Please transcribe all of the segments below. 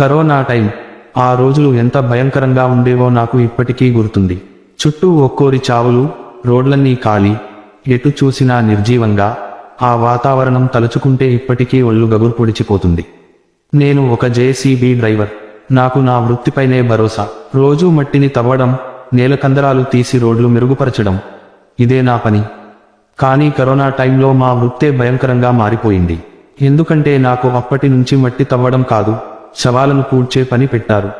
Corona time. ఆ రోజులు ఎంత భయంకరంగా ఉండేవో నాకు ఇప్పటికీ గుర్తుంది. చుట్టూ ఒక్కోరి చావులు రోడ్లన్నీ ఖాళీ. ఎటు చూసినా నిర్జీవంగా. ఆ వాతావరణం తలుచుకుంటే ఇప్పటికీ ఒళ్ళు గగురు పొడిచిపోతుంది. నేను ఒక జేసీబీ డ్రైవర్. నాకు నా వృత్తిపైనే భరోసా. రోజూ మట్టిని తవ్వడం నేలకందరాలు తీసి రోడ్లు మెరుగుపరచడం. ఇదే నా పని. కానీ కరోనా టైంలో మా వృత్తే భయంకరంగా మారిపోయింది. ఎందుకంటే నాకు అప్పటి నుంచి మట్టి తవ్వడం కాదు. శవాలను పూడ్చే పని పెట్టారు.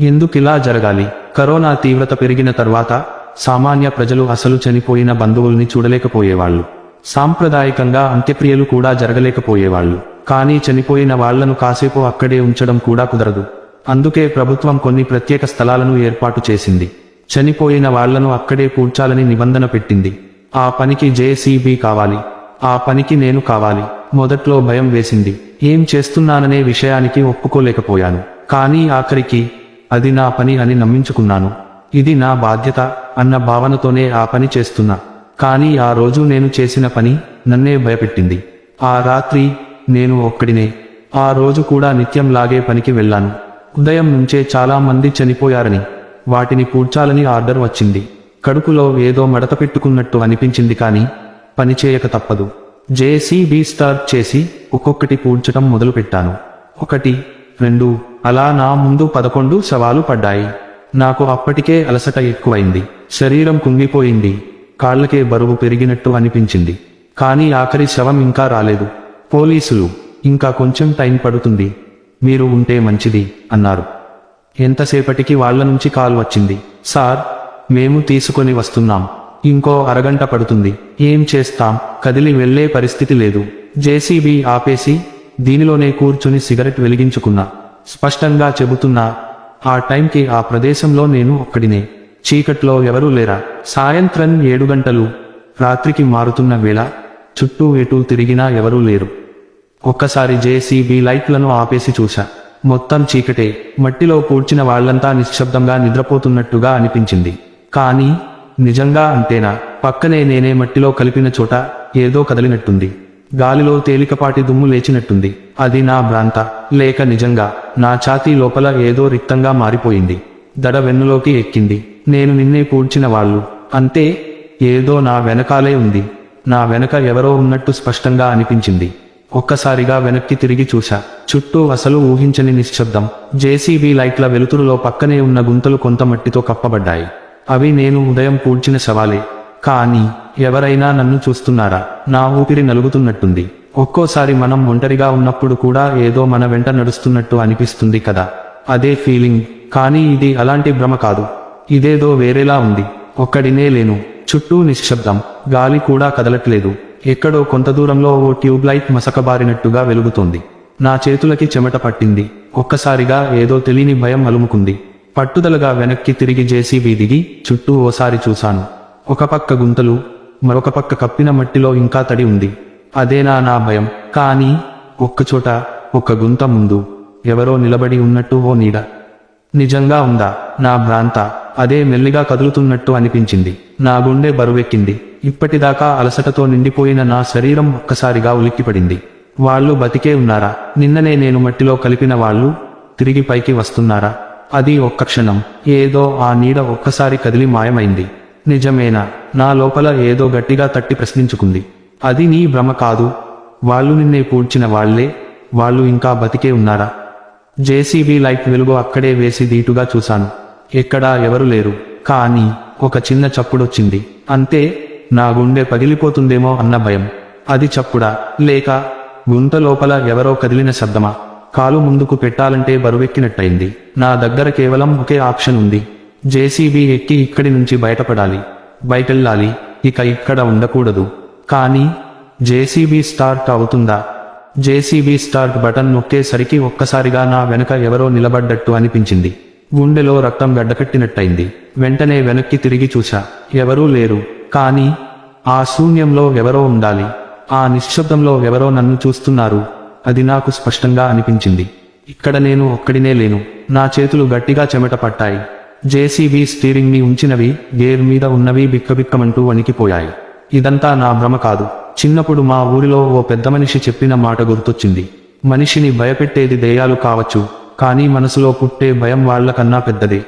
ఎందుకిలా జరగాలి? కరోనా తీవ్రత పెరిగిన తర్వాత సామాన్య ప్రజలు అసలు చనిపోయిన బంధువుల్ని చూడలేకపోయేవాళ్ళు. సాంప్రదాయకంగా అంత్యక్రియలు కూడా జరగలేకపోయేవాళ్ళు. కానీ చనిపోయిన వాళ్ళను కాసేపు అక్కడే ఉంచడం కూడా కుదరదు. అందుకే ప్రభుత్వం కొన్ని ప్రత్యేక స్థలాలను ఏర్పాటు చేసింది. చనిపోయిన వాళ్ళను అక్కడే పూడ్చాలని నిబంధన పెట్టింది. ఆ పనికి జేసీబీ కావాలి. ఆ పనికి నేను కావాలి. మొదట్లో భయం వేసింది. ఏం చేస్తున్నాననే విషయానికి ఒప్పుకోలేకపోయాను. కానీ ఆఖరికి అది నా పని అని నమ్మించుకున్నాను. ఇది నా బాధ్యత అన్న భావనతోనే ఆ పని చేస్తున్నా. కానీ ఆ రోజు నేను చేసిన పని నన్నే భయపెట్టింది. ఆ రాత్రి నేను ఒక్కడినే. ఆ రోజు కూడా నిత్యం లాగే పనికి వెళ్ళాను. ఉదయం నుంచే చాలా మంది చనిపోయారని వాటిని పూడ్చాలని ఆర్డర్ వచ్చింది. కడుపులో ఏదో మడత పెట్టుకున్నట్టు అనిపించింది కానీ పని చేయక తప్పదు. జేసీబీ స్టార్ట్ చేసి ఒక్కొక్కటి పూడ్చటం మొదలుపెట్టాను. ఒకటి రెండు అలా నా ముందు పదకొండు శవాలు పడ్డాయి. నాకు అప్పటికే అలసట ఎక్కువైంది. శరీరం కుంగిపోయింది. కాళ్ళకే బరువు పెరిగినట్టు అనిపించింది. కానీ ఆఖరి శవం ఇంకా రాలేదు. పోలీసులు ఇంకా కొంచెం టైం పడుతుంది. మీరు ఉంటే మంచిది అన్నారు. ఎంతసేపటికి వాళ్ళ నుంచి కాల్ వచ్చింది. సార్ మేము తీసుకొని వస్తున్నాం. ఇంకో అరగంట పడుతుంది. ఏం చేస్తాం? కదిలి వెళ్ళే పరిస్థితి లేదు. జేసీబీ ఆపేసి దీనిలోనే కూర్చుని సిగరెట్ వెలిగించుకున్నా. స్పష్టంగా చెబుతున్నా ఆ టైంకి ఆ ప్రదేశంలో నేను ఒక్కడినే. చీకట్లో ఎవరూ లేరా? సాయంత్రం ఏడు గంటలు. రాత్రికి మారుతున్న వేళ చుట్టూ ఎటూ తిరిగినా ఎవరూ లేరు. ఒక్కసారి జేసీబీ లైట్లను ఆపేసి చూశా. మొత్తం చీకటే. మట్టిలో పూడ్చిన వాళ్ళంతా నిశ్శబ్దంగా నిద్రపోతున్నట్టుగా అనిపించింది. కానీ నిజంగా అంతేనా పక్కనే నేనే మట్టిలో కలిపిన చోట ఏదో కదలినట్టుంది. గాలిలో తేలికపాటి దుమ్ము లేచినట్టుంది. అది నా భ్రాంత. లేక నిజంగా నా ఛాతీ లోపల ఏదో రిక్తంగా మారిపోయింది. దడ వెన్నులోకి ఎక్కింది. నేను నిన్నే కూర్చిన వాళ్ళు. అంతే ఏదో నా వెనకాలే ఉంది. నా వెనక ఎవరో ఉన్నట్టు స్పష్టంగా అనిపించింది. ఒక్కసారిగా వెనక్కి తిరిగి చూశా. చుట్టూ అసలు ఊహించని నిశ్శబ్దం. జేసీబీ లైట్ల వెలుతురులో పక్కనే ఉన్న గుంతలు కొంత మట్టితో కప్పబడ్డాయి. అవి నేను ఉదయం పూడ్చిన శవాలే కానీ ఎవరైనా నన్ను చూస్తున్నారా? నా ఊపిరి నలుగుతున్నట్టుంది. ఒక్కోసారి మనం ఒంటరిగా ఉన్నప్పుడు కూడా ఏదో మన వెంట నడుస్తున్నట్టు అనిపిస్తుంది కదా. అదే ఫీలింగ్. కానీ ఇది అలాంటి భ్రమ కాదు. ఇదేదో వేరేలా ఉంది. ఒక్కడినే లేను. చుట్టూ నిశ్శబ్దం. గాలి కూడా కదలట్లేదు. ఎక్కడో కొంత దూరంలో ఓ ట్యూబ్ లైట్ మసకబారినట్టుగా వెలుగుతోంది. నా చేతులకి చెమట పట్టింది. ఒక్కసారిగా ఏదో తెలియని భయం అలుముకుంది. పట్టుదలగా వెనక్కి తిరిగి జేసీబీ దిగి చుట్టూ ఓసారి చూశాను. ఒక పక్క గుంతలు మరొక పక్క కప్పిన మట్టిలో ఇంకా తడి ఉంది. అదేనా నా భయం? కానీ ఒక్కచోట ఒక గుంత ముందు ఎవరో నిలబడి ఉన్నట్టు ఓ నీడ. నిజంగా ఉందా? నా భ్రాంత. అదే మెల్లిగా కదులుతున్నట్టు అనిపించింది. నా గుండె బరువెక్కింది. ఇప్పటిదాకా అలసటతో నిండిపోయిన నా శరీరం ఒక్కసారిగా ఉలిక్కిపడింది. వాళ్ళు బతికే ఉన్నారా? నిన్ననే నేను మట్టిలో కలిపిన వాళ్ళు తిరిగి పైకి వస్తున్నారా? అది ఒక్క క్షణం. ఏదో ఆ నీడ ఒక్కసారి కదిలి మాయమైంది. నిజమేనా? నా లోపల ఏదో గట్టిగా తట్టి ప్రశ్నించుకుంది. అది నీ భ్రమ కాదు. వాళ్ళు నిన్నే పూడ్చిన వాళ్ళే వాళ్ళు ఇంకా బతికే ఉన్నారా? జేసీబీ లైట్ వెలుగు అక్కడే వేసి దీటుగా చూశాను. ఎక్కడా ఎవరు లేరు. కానీ ఒక చిన్న చప్పుడొచ్చింది. అంతే నా గుండె పగిలిపోతుందేమో అన్న భయం. అది చప్పుడా? లేక గుంట లోపల ఎవరో కదిలిన శబ్దమా? కాలు ముందుకు పెట్టాలంటే బరువెక్కినట్టయింది. నా దగ్గర కేవలం ఒకే ఆప్షన్ ఉంది. జేసీబీ ఎక్కి ఇక్కడి నుంచి బయటపడాలి. బయటెళ్ళాలి. ఇక ఇక్కడ ఉండకూడదు. కానీ జేసీబీ స్టార్ట్ అవుతుందా? జేసీబీ స్టార్ట్ బటన్ నొక్కేసరికి ఒక్కసారిగా నా వెనక ఎవరో నిలబడ్డట్టు అనిపించింది. గుండెలో రక్తం గడ్డకట్టినట్టయింది. వెంటనే వెనక్కి తిరిగి చూశా. ఎవరూ లేరు. కానీ ఆ శూన్యంలో ఎవరో ఉండాలి. ఆ నిశ్శబ్దంలో ఎవరో నన్ను చూస్తున్నారు. అది నాకు స్పష్టంగా అనిపించింది. ఇక్కడ నేను ఒక్కడినే లేను. నా చేతులు గట్టిగా చెమట పట్టాయి. జేసీబీ స్టీరింగ్ని ఉంచినవి గేర్ మీద ఉన్నవి బిక్కబిక్కమంటూ వణికిపోయాయి. ఇదంతా నా భ్రమ కాదు. చిన్నప్పుడు మా ఊరిలో ఓ పెద్ద మనిషి చెప్పిన మాట గుర్తొచ్చింది. మనిషిని భయపెట్టేది దెయ్యాలు కావచ్చు కానీ మనసులో పుట్టే భయం వాళ్ళకన్నా పెద్దదే.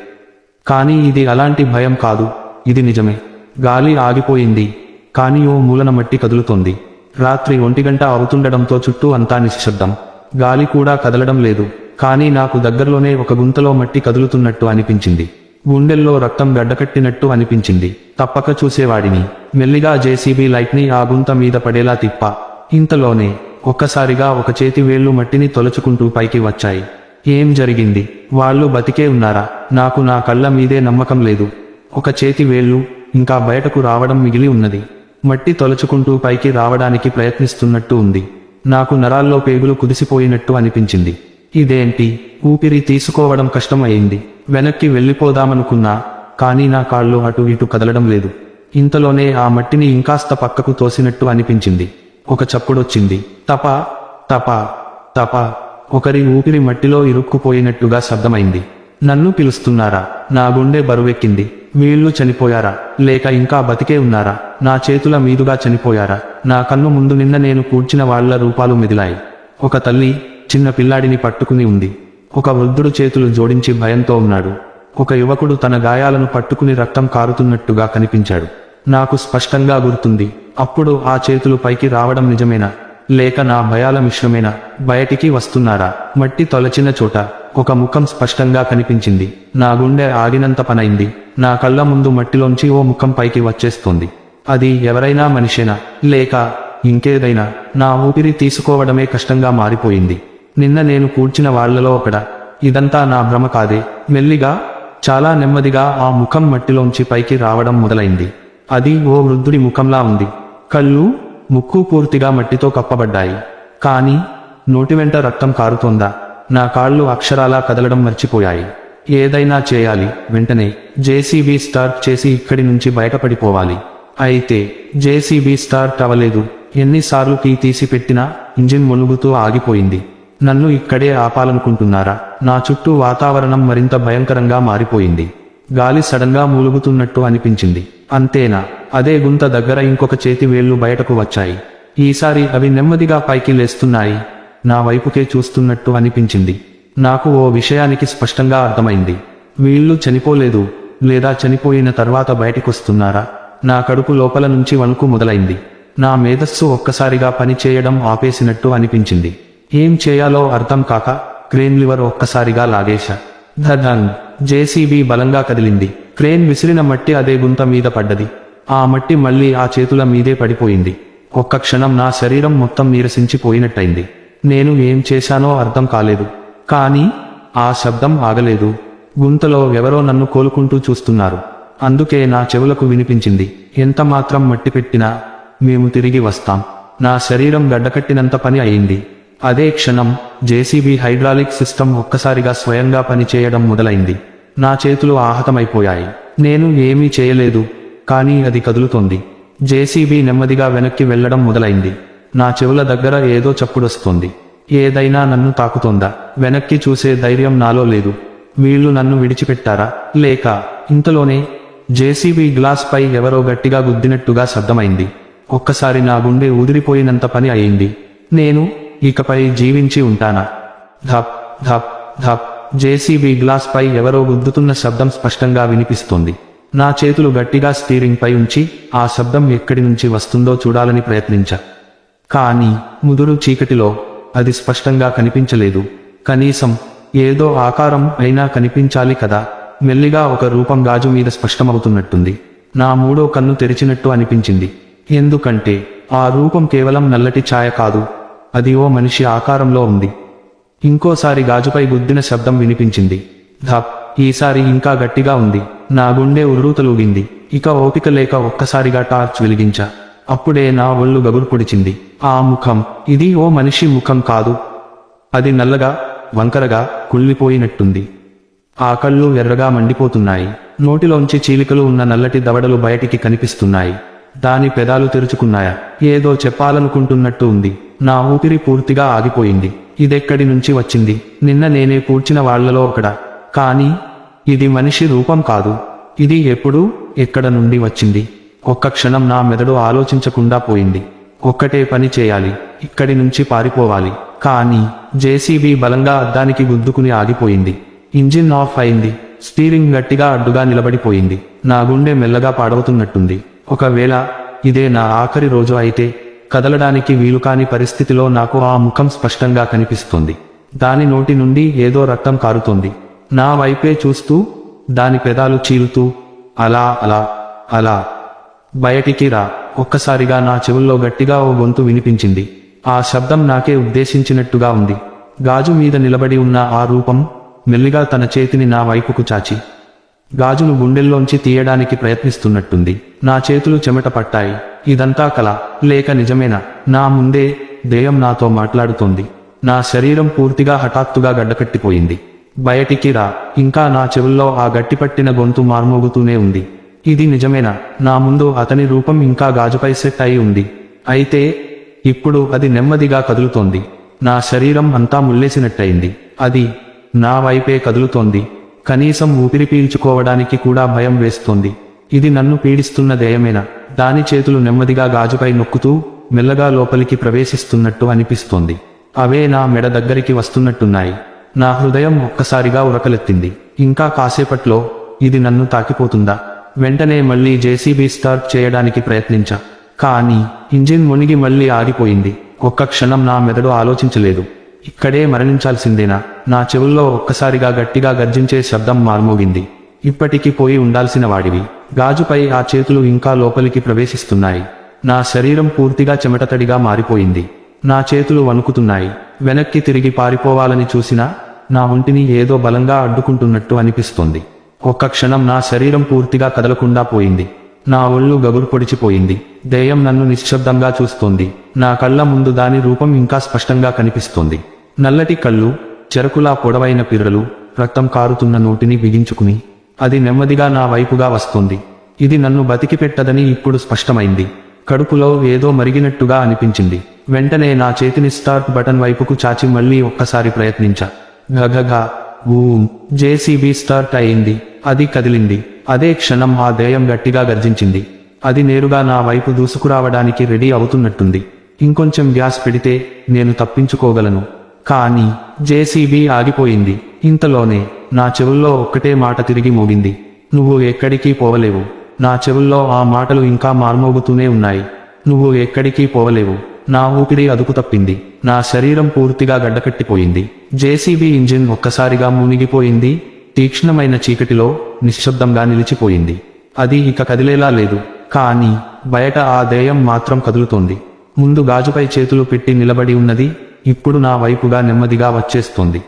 కానీ ఇది అలాంటి భయం కాదు. ఇది నిజమే. గాలి ఆగిపోయింది. కానీ ఓ మూలన మట్టి కదులుతోంది. రాత్రి ఒంటిగంట అవుతుండడంతో చుట్టూ అంతా నిశ్శబ్దం. గాలి కూడా కదలడం లేదు కానీ నాకు దగ్గరలోనే ఒక గుంతలో మట్టి కదులుతున్నట్టు అనిపించింది. గుండెల్లో రక్తం గడ్డకట్టినట్టు అనిపించింది. తప్పక చూసేవాడిని. మెల్లిగా జేసీబీ లైట్ని ఆ గుంత మీద పడేలా తిప్ప. ఇంతలోనే ఒక్కసారిగా ఒక చేతి వేళ్ళు మట్టిని తొలచుకుంటూ పైకి వచ్చాయి. ఏం జరిగింది? వాళ్ళు బతికే ఉన్నారా? నాకు నా కళ్ళ మీదే నమ్మకం లేదు. ఒక చేతి వేళ్ళు ఇంకా బయటకు రావడం మిగిలి ఉన్నది. మట్టి తొలచుకుంటూ పైకి రావడానికి ప్రయత్నిస్తున్నట్టు ఉంది. నాకు నరాల్లో పేగులు కుదిసిపోయినట్టు అనిపించింది. ఇదేంటి? ఊపిరి తీసుకోవడం కష్టం అయింది. వెనక్కి వెళ్ళిపోదామనుకున్నా కానీ నా కాళ్ళు అటు ఇటు కదలడం లేదు. ఇంతలోనే ఆ మట్టిని ఇంకాస్త పక్కకు తోసినట్టు అనిపించింది. ఒక చప్పుడొచ్చింది. తప తప తప. ఒకరి ఊపిరి మట్టిలో ఇరుక్కుపోయినట్టుగా శబ్దమైంది. నన్ను పిలుస్తున్నారా? నా గుండె బరువెక్కింది. వీళ్ళు చనిపోయారా? లేక ఇంకా బతికే ఉన్నారా? నా చేతుల మీదుగా చనిపోయారా? నా కన్ను ముందు నిన్న నేను కూర్చిన వాళ్ళ రూపాలు మెదిలాయి. ఒక తల్లి చిన్న పిల్లాడిని పట్టుకుని ఉంది. ఒక వృద్ధుడు చేతులు జోడించి భయంతో ఉన్నాడు. ఒక యువకుడు తన గాయాలను పట్టుకుని రక్తం కారుతున్నట్టుగా కనిపించాడు. నాకు స్పష్టంగా గుర్తుంది అప్పుడు ఆ చేతులు పైకి రావడం నిజమేనా? లేక నా భయాల మిశ్రమేనా? బయటికి వస్తున్నారా? మట్టి తొలచిన చోట ఒక ముఖం స్పష్టంగా కనిపించింది. నా గుండె ఆగినంత పనైంది. నా కళ్ళ ముందు మట్టిలోంచి ఓ ముఖం పైకి వచ్చేస్తోంది. అది ఎవరైనా మనిషేనా? లేక ఇంకేదైనా? నా ఊపిరి తీసుకోవడమే కష్టంగా మారిపోయింది. నిన్న నేను కూర్చిన వాళ్ళలో ఒకడ. ఇదంతా నా భ్రమ కాదే. మెల్లిగా చాలా నెమ్మదిగా ఆ ముఖం మట్టిలోంచి పైకి రావడం మొదలైంది. అది ఓ వృద్ధుడి ముఖంలా ఉంది. కళ్ళు ముక్కు పూర్తిగా మట్టితో కప్పబడ్డాయి. కానీ నోటి వెంట రక్తం కారుతోందా? నా కాళ్ళు అక్షరాలా కదలడం మర్చిపోయాయి. ఏదైనా చేయాలి వెంటనే జేసీబీ స్టార్ట్ చేసి ఇక్కడి నుంచి బయటపడిపోవాలి. అయితే జేసీబీ స్టార్ట్ అవ్వలేదు. ఎన్నిసార్లు కీ తీసిపెట్టినా ఇంజిన్ మునుగుతూ ఆగిపోయింది. నన్ను ఇక్కడే ఆపాలనుకుంటున్నారా? నా చుట్టూ వాతావరణం మరింత భయంకరంగా మారిపోయింది. గాలి సడన్గా మూలుగుతున్నట్టు అనిపించింది. అంతేనా? అదే గుంత దగ్గర ఇంకొక చేతి వేళ్ళు బయటకు వచ్చాయి. ఈసారి అవి నెమ్మదిగా పైకి లేస్తున్నాయి. నా వైపుకే చూస్తున్నట్టు అనిపించింది. నాకు ఓ విషయానికి స్పష్టంగా అర్థమైంది. వీళ్ళు చనిపోలేదు లేదా చనిపోయిన తర్వాత బయటికొస్తున్నారా? నా కడుపు లోపల నుంచి వణుకు మొదలైంది. నా మేధస్సు ఒక్కసారిగా పని చేయడం ఆపేసినట్టు అనిపించింది. ఏం చేయాలో అర్థం కాక క్రేన్ లివర్ ఒక్కసారిగా లాగేశా. ధన్ జేసీబీ బలంగా కదిలింది. క్రేన్ విసిరిన మట్టి అదే గుంత మీద పడ్డది. ఆ మట్టి మళ్ళీ ఆ చేతుల మీదే పడిపోయింది. ఒక్క క్షణం నా శరీరం మొత్తం నీరసించిపోయినట్టయింది. నేను ఏం చేశానో అర్థం కాలేదు. కానీ ఆ శబ్దం ఆగలేదు. గుంతలో ఎవరో నన్ను కోలుకుంటూ చూస్తున్నారు. అందుకే నా చెవులకు వినిపించింది. ఎంత మాత్రం మట్టి పెట్టినా మేము తిరిగి వస్తాం. నా శరీరం గడ్డకట్టినంత పని అయింది. అదే క్షణం జేసీబీ హైడ్రాలిక్ సిస్టమ్ ఒక్కసారిగా స్వయంగా పనిచేయడం మొదలైంది. నా చేతులు ఆహతమైపోయాయి. నేను ఏమీ చేయలేదు కానీ అది కదులుతోంది. జేసీబీ నెమ్మదిగా వెనక్కి వెళ్ళడం మొదలైంది. నా చెవుల దగ్గర ఏదో చప్పుడొస్తోంది. ఏదైనా నన్ను తాకుతోందా? వెనక్కి చూసే ధైర్యం నాలో లేదు. వీళ్ళు నన్ను విడిచిపెట్టారా? లేక ఇంతలోనే జేసీబీ గ్లాస్ పై ఎవరో గట్టిగా గుద్దినట్టుగా శబ్దమైంది ఒక్కసారి నా గుండె ఊదిరిపోయినంత పని అయింది. నేను ఇకపై జీవించి ఉంటానా? ధప్ ధప్ ధప్. జేసీబీ గ్లాస్ పై ఎవరో గుద్దుతున్న శబ్దం స్పష్టంగా వినిపిస్తోంది. నా చేతులు గట్టిగా స్టీరింగ్ పై ఉంచి ఆ శబ్దం ఎక్కడి నుంచి వస్తుందో చూడాలని ప్రయత్నించా. కానీ ముదురు చీకటిలో అది స్పష్టంగా కనిపించలేదు. కనీసం ఏదో ఆకారం అయినా కనిపించాలి కదా. మెల్లిగా ఒక రూపం గాజు మీద స్పష్టమవుతున్నట్టుంది. నా మూడో కన్ను తెరిచినట్టు అనిపించింది. ఎందుకంటే ఆ రూపం కేవలం నల్లటి ఛాయ కాదు. అది ఓ మనిషి ఆకారంలో ఉంది. ఇంకోసారి గాజుపై గుద్దిన శబ్దం వినిపించింది. ధప్! ఈసారి ఇంకా గట్టిగా ఉంది. నా గుండె ఉర్రూతలూగింది. ఇక ఓపిక లేక ఒక్కసారిగా టార్చ్ వెలిగించా. అప్పుడే నా ఒళ్ళు గగురు పొడిచింది ఆ ముఖం ఇది ఓ మనిషి ముఖం కాదు. అది నల్లగా వంకరగా కుళ్ళిపోయినట్టుంది. ఆ కళ్ళు ఎర్రగా మండిపోతున్నాయి. నోటిలోంచి చీలికలు ఉన్న నల్లటి దవడలు బయటికి కనిపిస్తున్నాయి. దాని పెదాలు తెరుచుకున్నాయా? ఏదో చెప్పాలనుకుంటున్నట్టు ఉంది. నా ఊపిరి పూర్తిగా ఆగిపోయింది. ఇదెక్కడి నుంచి వచ్చింది? నిన్న నేనే పూడ్చిన వాళ్ళలో ఒకడా? కానీ ఇది మనిషి రూపం కాదు. ఇది ఎప్పుడు ఎక్కడ నుండి వచ్చింది? ఒక్క క్షణం నా మెదడు ఆలోచించకుండా పోయింది. ఒక్కటే పని చేయాలి ఇక్కడి నుంచి పారిపోవాలి. కానీ జేసీబీ బలంగా అద్దానికి గుద్దుకుని ఆగిపోయింది. ఇంజిన్ ఆఫ్ అయింది స్టీరింగ్ గట్టిగా అడ్డుగా నిలబడిపోయింది. నా గుండె మెల్లగా పాడవుతున్నట్టుంది. ఒకవేళ ఇదే నా ఆఖరి రోజు అయితే కదలడానికి వీలుకాని పరిస్థితిలో నాకు ఆ ముఖం స్పష్టంగా కనిపిస్తుంది. దాని నోటి నుండి ఏదో రక్తం కారుతోంది. నా వైపే చూస్తూ దాని పెదాలు చీలుతూ అలా అలా అలా. బయటికి రా. ఒక్కసారిగా నా చెవుల్లో గట్టిగా ఓ గొంతు వినిపించింది. ఆ శబ్దం నాకే ఉద్దేశించినట్టుగా ఉంది. గాజు మీద నిలబడి ఉన్న ఆ రూపం మెల్లిగా తన చేతిని నా వైపుకు చాచి. గాజును గుండెల్లోంచి తీయడానికి ప్రయత్నిస్తున్నట్టుంది. నా చేతులు చెమట పట్టాయి. ఇదంతా కల. లేక నిజమేనా? నా ముందే దేయం నాతో మాట్లాడుతోంది. నా శరీరం పూర్తిగా హఠాత్తుగా గడ్డకట్టిపోయింది. బయటికి రా. ఇంకా నా చెవుల్లో ఆ గట్టిపట్టిన గొంతు మార్మోగుతూనే ఉంది. ఇది నిజమేనా? నా ముందు అతని రూపం ఇంకా గాజుపై సెట్ అయి ఉంది. అయితే ఇప్పుడు అది నెమ్మదిగా కదులుతోంది. నా శరీరం అంతా ముల్లేసినట్టయింది. అది నా వైపే కదులుతోంది. కనీసం ఊపిరి పీల్చుకోవడానికి కూడా భయం వేస్తోంది. ఇది నన్ను పీడిస్తున్న దయమేనా? దాని చేతులు నెమ్మదిగా గాజుపై నొక్కుతూ మెల్లగా లోపలికి ప్రవేశిస్తున్నట్టు అనిపిస్తోంది. అవే నా మెడ దగ్గరికి వస్తున్నట్టున్నాయి. నా హృదయం ఒక్కసారిగా ఉరకలెత్తింది. ఇంకా కాసేపట్లో ఇది నన్ను తాకిపోతుందా? వెంటనే మళ్ళీ జేసీబీ స్టార్ట్ చేయడానికి ప్రయత్నించా. కానీ ఇంజిన్ మునిగి మళ్ళీ ఆగిపోయింది. ఒక్క క్షణం నా మెదడు ఆలోచించలేదు. ఇక్కడే మరణించాల్సిందేనా? నా చెవుల్లో ఒక్కసారిగా గట్టిగా గర్జించే శబ్దం మార్మోగింది. ఇప్పటికి పోయి ఉండాల్సిన వాడివి. గాజుపై ఆ చేతులు ఇంకా లోపలికి ప్రవేశిస్తున్నాయి. నా శరీరం పూర్తిగా చెమటతడిగా మారిపోయింది. నా చేతులు వణుకుతున్నాయి. వెనక్కి తిరిగి పారిపోవాలని చూసినా నా ఒంటిని ఏదో బలంగా అడ్డుకుంటున్నట్టు అనిపిస్తుంది. ఒక్క క్షణం నా శరీరం పూర్తిగా కదలకుండా పోయింది. నా ఒళ్ళు గగురు పొడిచిపోయింది. దెయ్యం నన్ను నిశ్శబ్దంగా చూస్తోంది. నా కళ్ళ ముందు దాని రూపం ఇంకా స్పష్టంగా కనిపిస్తోంది. నల్లటి కళ్ళు చెరకులా పొడవైన పిర్రలు రక్తం కారుతున్న నోటిని బిగించుకుని అది నెమ్మదిగా నా వైపుగా వస్తోంది. ఇది నన్ను బతికి పెట్టదని ఇప్పుడు స్పష్టమైంది. కడుపులో ఏదో మరిగినట్టుగా అనిపించింది. వెంటనే నా చేతిని స్టార్ట్ బటన్ వైపుకు చాచి మళ్ళీ ఒక్కసారి ప్రయత్నించా. గగగా ఊ జేసీబీ స్టార్ట్ అయింది అది కదిలింది. అదే క్షణం ఆ దేయం గట్టిగా గర్జించింది. అది నేరుగా నా వైపు దూసుకురావడానికి రెడీ అవుతున్నట్టుంది. ఇంకొంచెం గ్యాస్ పెడితే నేను తప్పించుకోగలను. కానీ జేసీబీ ఆగిపోయింది. ఇంతలోనే నా చెవుల్లో ఒక్కటే మాట తిరిగి మోగింది. నువ్వు ఎక్కడికి పోవలేవు. నా చెవుల్లో ఆ మాటలు ఇంకా మార్మోగుతూనే ఉన్నాయి. నువ్వు ఎక్కడికి పోవలేవు. నా ఊపిరి అదుపు తప్పింది. నా శరీరం పూర్తిగా గడ్డకట్టిపోయింది. జేసీబీ ఇంజిన్ ఒక్కసారిగా మునిగిపోయింది. తీక్ష్ణమైన చీకటిలో నిశ్శబ్దంగా నిలిచిపోయింది. అది ఇక కదిలేలా లేదు. కానీ బయట ఆ దేయం మాత్రం కదులుతోంది. ముందు గాజుపై చేతులు పెట్టి నిలబడి ఉన్నది. ఇప్పుడు నా వైపుగా నెమ్మదిగా వచ్చేస్తోంది.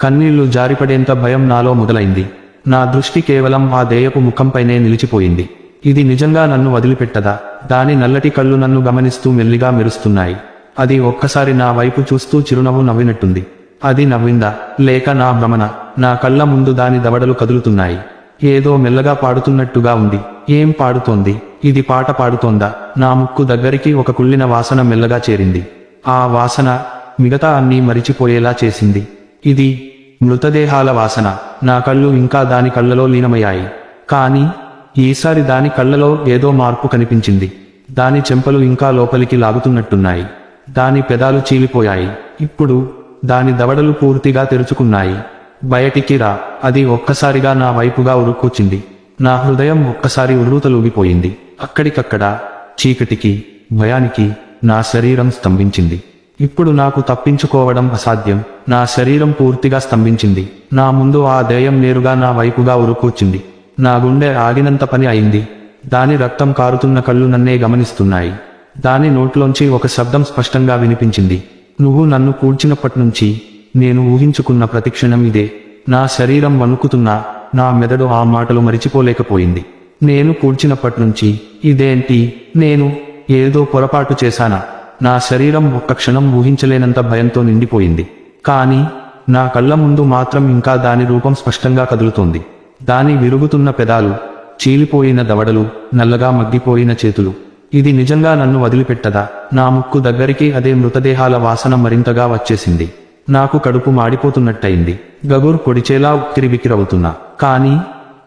కన్నీళ్ళు జారిపడేంత భయం నాలో మొదలైంది. నా దృష్టి కేవలం ఆ దేయపు ముఖంపైనే నిలిచిపోయింది. ఇది నిజంగా నన్ను వదిలిపెట్టదా? దాని నల్లటి కళ్ళు నన్ను గమనిస్తూ మెల్లిగా మెరుస్తున్నాయి. అది ఒక్కసారి నా వైపు చూస్తూ చిరునవ్వు నవ్వినట్టుంది. అది నవ్విందా? లేక నా భ్రమణ నా కళ్ళ ముందు దాని దవడలు కదులుతున్నాయి. ఏదో మెల్లగా పాడుతున్నట్టుగా ఉంది. ఏం పాడుతోంది? ఇది పాట పాడుతోందా? నా ముక్కు దగ్గరికి ఒక కుళ్ళిన వాసన మెల్లగా చేరింది. ఆ వాసన మిగతా అన్నీ మరిచిపోయేలా చేసింది. ఇది మృతదేహాల వాసన. నా కళ్ళు ఇంకా దాని కళ్ళలో లీనమయ్యాయి. కానీ ఈసారి దాని కళ్ళలో ఏదో మార్పు కనిపించింది. దాని చెంపలు ఇంకా లోపలికి లాగుతున్నట్టున్నాయి. దాని పెదాలు చీలిపోయాయి. ఇప్పుడు దాని దవడలు పూర్తిగా తెరుచుకున్నాయి. బయటికి రా. అది ఒక్కసారిగా నా వైపుగా ఉరుక్కొచ్చింది. నా హృదయం ఒక్కసారి ఉర్రూతలూగిపోయింది. అక్కడికక్కడ చీకటికి భయానికి నా శరీరం స్తంభించింది. ఇప్పుడు నాకు తప్పించుకోవడం అసాధ్యం. నా శరీరం పూర్తిగా స్తంభించింది. నా ముందు ఆ దయ్యం నేరుగా నా వైపుగా ఉరుక్కొచ్చింది. నా గుండె ఆగినంత పని అయింది. దాని రక్తం కారుతున్న కళ్ళు నన్నే గమనిస్తున్నాయి. దాని నోట్లోంచి ఒక శబ్దం స్పష్టంగా వినిపించింది. నువ్వు నన్ను కూర్చినప్పటినుంచి నేను ఊహించుకున్న ప్రతిక్షణం ఇదే. నా శరీరం వణుకుతున్నా నా మెదడు ఆ మాటలు మరిచిపోలేకపోయింది. నేను కూర్చినప్పటినుంచి ఇదేంటి? నేను ఏదో పొరపాటు చేశానా? నా శరీరం ఒక్క క్షణం ఊహించలేనంత భయంతో నిండిపోయింది. కానీ నా కళ్ళ ముందు మాత్రం ఇంకా దాని రూపం స్పష్టంగా కదులుతోంది. దాని విరుగుతున్న పెదాలు చీలిపోయిన దవడలు నల్లగా మగ్గిపోయిన చేతులు. ఇది నిజంగా నన్ను వదిలిపెట్టదా? నా ముక్కు దగ్గరికి అదే మృతదేహాల వాసన మరింతగా వచ్చేసింది. నాకు కడుపు మాడిపోతున్నట్టయింది. గగుర్ పొడిచేలా ఉక్కిరిబిక్కిరవుతున్నా కానీ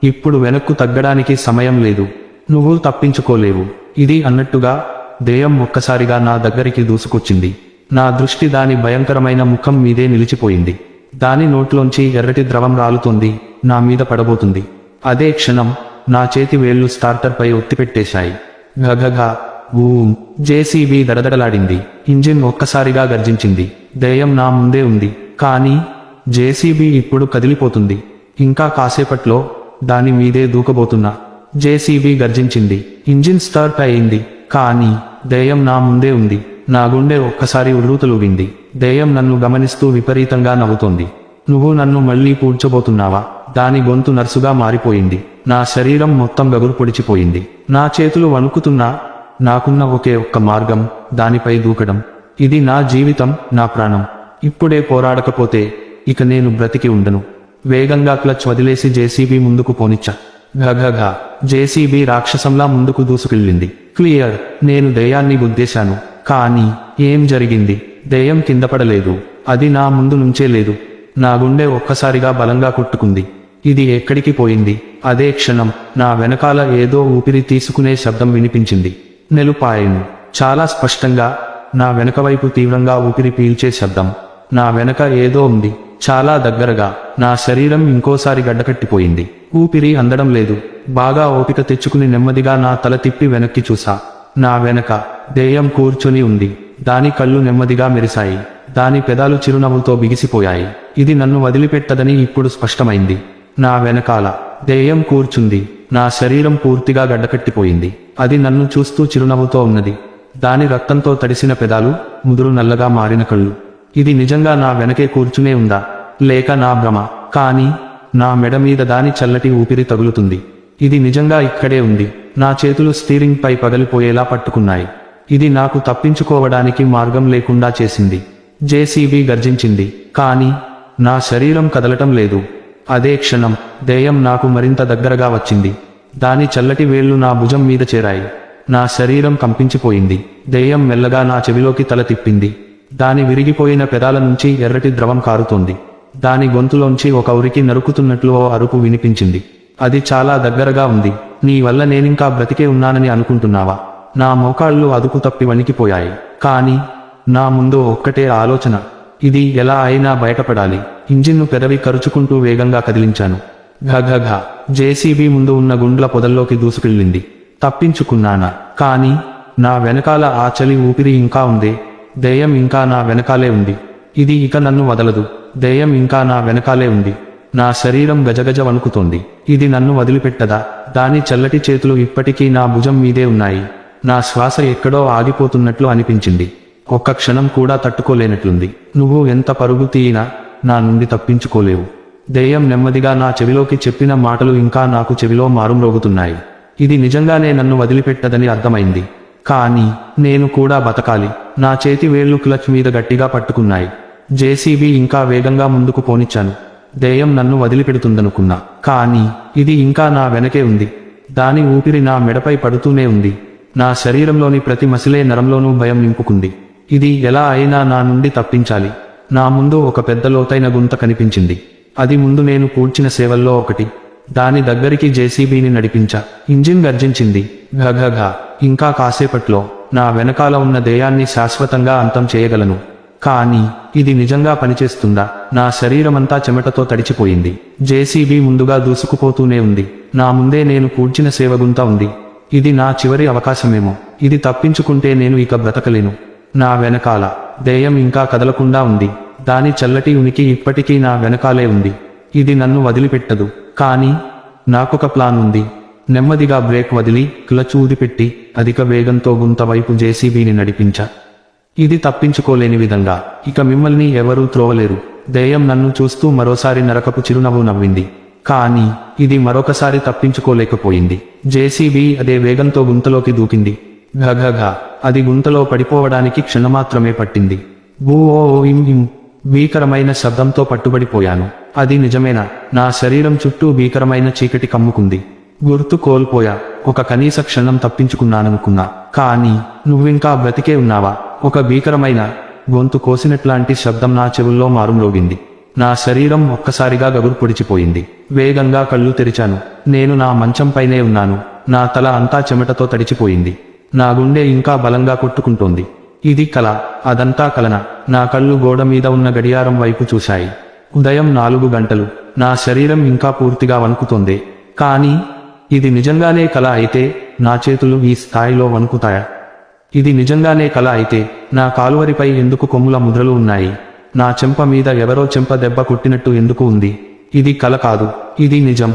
ఇప్పుడు వెనక్కు తగ్గడానికి సమయం లేదు. నువ్వు తప్పించుకోలేవు. ఇది అన్నట్టుగా దేయం ఒక్కసారిగా నా దగ్గరికి దూసుకొచ్చింది. నా దృష్టి దాని భయంకరమైన ముఖం మీదే నిలిచిపోయింది. దాని నోట్లోంచి ఎర్రటి ద్రవం రాలుతుంది. నా మీద పడబోతుంది. అదే క్షణం నా చేతి వేళ్ళు స్టార్టర్పై ఒత్తిపెట్టేశాయి. గగగా ఊ జేసీబీ దడదడలాడింది. ఇంజిన్ ఒక్కసారిగా గర్జించింది. దయ్యం నా ముందే ఉంది. కానీ జేసీబీ ఇప్పుడు కదిలిపోతుంది. ఇంకా కాసేపట్లో దాని మీదే దూకబోతున్నా. జేసీబీ గర్జించింది. ఇంజిన్ స్టార్ట్ అయింది. కానీ దయ్యం నా ముందే ఉంది. నా గుండె ఒక్కసారి ఉర్రూతలూగింది. దయ్యం నన్ను గమనిస్తూ విపరీతంగా నవ్వుతోంది. నువ్వు నన్ను మళ్ళీ పూడ్చబోతున్నావా దాని గొంతు నర్సుగా మారిపోయింది. నా శరీరం మొత్తం గగురు పొడిచిపోయింది నా చేతులు వణుకుతున్నా నాకున్న ఒకే ఒక్క మార్గం దానిపై దూకడం. ఇది నా జీవితం నా ప్రాణం. ఇప్పుడే పోరాడకపోతే ఇక నేను బ్రతికి ఉండను. వేగంగా క్లచ్ వదిలేసి జేసీబీ ముందుకు పోనిచ్చా. ఘఘ జేసీబీ రాక్షసంలా ముందుకు దూసుకెళ్ళింది. క్లియర్. నేను దయ్యాన్ని గుద్దేశాను. కానీ ఏం జరిగింది? దయ్యం కింద పడలేదు. అది నా ముందు నుంచే లేదు. నా గుండె ఒక్కసారిగా బలంగా కొట్టుకుంది. ఇది ఎక్కడికి పోయింది? అదే క్షణం నా వెనకాల ఏదో ఊపిరి తీసుకునే శబ్దం వినిపించింది. నెలుపాయను. చాలా స్పష్టంగా నా వెనకవైపు తీవ్రంగా ఊపిరి పీల్చే శబ్దం. నా వెనక ఏదో ఉంది. చాలా దగ్గరగా నా శరీరం ఇంకోసారి గడ్డకట్టిపోయింది. ఊపిరి అందడం లేదు. బాగా ఓపిక తెచ్చుకుని నెమ్మదిగా నా తల తిప్పి వెనక్కి చూసా. నా వెనక దెయ్యం కూర్చొని ఉంది. దాని కళ్ళు నెమ్మదిగా మెరిశాయి. దాని పెదాలు చిరునవ్వుతో బిగిసిపోయాయి. ఇది నన్ను వదిలిపెట్టదని ఇప్పుడు స్పష్టమైంది. నా వెనకాల దెయ్యం కూర్చుంది. నా శరీరం పూర్తిగా గడ్డకట్టిపోయింది. అది నన్ను చూస్తూ చిరునవ్వుతో ఉన్నది. దాని రక్తంతో తడిసిన పెదాలు ముదురు నల్లగా మారిన కళ్ళు. ఇది నిజంగా నా వెనకే కూర్చునే ఉందా? లేక నా భ్రమ? కానీ నా మెడ మీద దాని చల్లటి ఊపిరి తగులుతుంది. ఇది నిజంగా ఇక్కడే ఉంది. నా చేతులు స్టీరింగ్ పై పగలిపోయేలా పట్టుకున్నాయి. ఇది నాకు తప్పించుకోవడానికి మార్గం లేకుండా చేసింది. జేసీబీ గర్జించింది. కానీ నా శరీరం కదలటం లేదు. అదే క్షణం దెయ్యం నాకు మరింత దగ్గరగా వచ్చింది. దాని చల్లటి వేళ్ళు నా భుజం మీద చేరాయి. నా శరీరం కంపించిపోయింది. దెయ్యం మెల్లగా నా చెవిలోకి తల తిప్పింది. దాని విరిగిపోయిన పెదాల నుంచి ఎర్రటి ద్రవం కారుతోంది. దాని గొంతులోంచి ఒక ఉరికి నరుకుతున్నట్లు ఓ అరుపు వినిపించింది. అది చాలా దగ్గరగా ఉంది. నీ వల్ల నేనింకా బ్రతికే ఉన్నానని అనుకుంటున్నావా? నా మోకాళ్ళు అదుపు తప్పి వణికిపోయాయి. కానీ నా ముందు ఒక్కటే ఆలోచన. ఇది ఎలా అయినా బయటపడాలి. ఇంజిన్ను పెదవి కరుచుకుంటూ వేగంగా కదిలించాను. ఘఘ జేసీబీ ముందు ఉన్న గుండ్ల పొదల్లోకి దూసుకెళ్ళింది. తప్పించుకున్నానా? కానీ నా వెనకాల ఆ చలి ఊపిరి ఇంకా ఉంది. దెయ్యం ఇంకా నా వెనకాలే ఉంది. ఇది ఇక నన్ను వదలదు. దెయ్యం ఇంకా నా వెనకాలే ఉంది. నా శరీరం గజగజ వణుకుతోంది. ఇది నన్ను వదిలిపెట్టదా? దాని చల్లటి చేతులు ఇప్పటికీ నా భుజం మీదే ఉన్నాయి. నా శ్వాస ఎక్కడో ఆగిపోతున్నట్లు అనిపించింది. ఒక్క క్షణం కూడా తట్టుకోలేనట్లుంది. నువ్వు ఎంత పరుగు తీయినా నా నుండి తప్పించుకోలేవు. దెయ్యం నెమ్మదిగా నా చెవిలోకి చెప్పిన మాటలు ఇంకా నాకు చెవిలో మారుమ్రోగుతున్నాయి. ఇది నిజంగానే నన్ను వదిలిపెట్టదని అర్థమైంది. కానీ నేను కూడా బతకాలి. నా చేతి వేళ్ళు క్లచ్ మీద గట్టిగా పట్టుకున్నాయి. జేసీబీ ఇంకా వేగంగా ముందుకు పోనిచ్చాను. దెయ్యం నన్ను వదిలిపెడుతుందనుకున్నా. కానీ ఇది ఇంకా నా వెనకే ఉంది. దాని ఊపిరి నా మెడపై పడుతూనే ఉంది. నా శరీరంలోని ప్రతి మసిలే నరంలోనూ భయం నింపుకుంది. ఇది ఎలా అయినా నా నుండి తప్పించాలి. నా ముందు ఒక పెద్ద లోతైన గుంత కనిపించింది. అది ముందు నేను కూర్చిన సేవల్లో ఒకటి. దాని దగ్గరికి జేసీబీని నడిపించా. ఇంజిన్ గర్జించింది. ఘఘఘ ఇంకా కాసేపట్లో నా వెనకాల ఉన్న దేయాన్ని శాశ్వతంగా అంతం చేయగలను. కానీ ఇది నిజంగా పనిచేస్తుందా? నా శరీరమంతా చెమటతో తడిచిపోయింది. జేసీబీ ముందుగా దూసుకుపోతూనే ఉంది. నా ముందే నేను కూర్చిన సేవగుంత ఉంది. ఇది నా చివరి అవకాశమేమో. ఇది తప్పించుకుంటే నేను ఇక బ్రతకలేను. నా వెనకాల దెయ్యం ఇంకా కదలకుండా ఉంది. దాని చల్లటి ఉనికి ఇప్పటికీ నా వెనకాలే ఉంది. ఇది నన్ను వదిలిపెట్టదు. కానీ నాకొక ప్లాన్ ఉంది. నెమ్మదిగా బ్రేక్ వదిలి క్లచ్ ఊదిపెట్టి అధిక వేగంతో గుంత వైపు జేసీబీని నడిపించా. ఇది తప్పించుకోలేని విధంగా. ఇక మిమ్మల్ని ఎవరూ త్రోవలేరు. దెయ్యం నన్ను చూస్తూ మరోసారి నరకపు చిరునవ్వు నవ్వింది. కానీ ఇది మరొకసారి తప్పించుకోలేకపోయింది. జేసీబీ అదే వేగంతో గుంతలోకి దూకింది. ఘఘఘ అది గుంతలో పడిపోవడానికి క్షణమాత్రమే పట్టింది. భూ ఓ ఓ ఇం ఇం. భీకరమైన శబ్దంతో పట్టుబడిపోయాను. అది నిజమేనా? నా శరీరం చుట్టూ భీకరమైన చీకటి కమ్ముకుంది. గుర్తు కోల్పోయా. ఒక కనీస క్షణం తప్పించుకున్నాననుకున్నా. కానీ నువ్వింకా బ్రతికే ఉన్నావా? ఒక భీకరమైన గొంతు కోసినట్లాంటి శబ్దం నా చెవుల్లో మారుమ్రోగింది. నా శరీరం ఒక్కసారిగా గగురు పొడిచిపోయింది. వేగంగా కళ్ళు తెరిచాను. నేను నా మంచంపైనే ఉన్నాను. నా తల అంతా చెమటతో తడిచిపోయింది. నా గుండె ఇంకా బలంగా కొట్టుకుంటోంది. ఇది కల అదంతా కలన నా కళ్ళు గోడ మీద ఉన్న గడియారం వైపు చూశాయి. ఉదయం నాలుగు గంటలు నా శరీరం ఇంకా పూర్తిగా వణుకుతోంది. కానీ ఇది నిజంగానే కల అయితే నా చేతులు ఈ స్థాయిలో వణుకుతాయా? ఇది నిజంగానే కల అయితే నా కాలువరిపై ఎందుకు కొమ్ముల ముద్రలు ఉన్నాయి? నా చెంప మీద ఎవరో చెంప దెబ్బ కొట్టినట్టు ఎందుకు ఉంది? ఇది కల కాదు ఇది నిజం.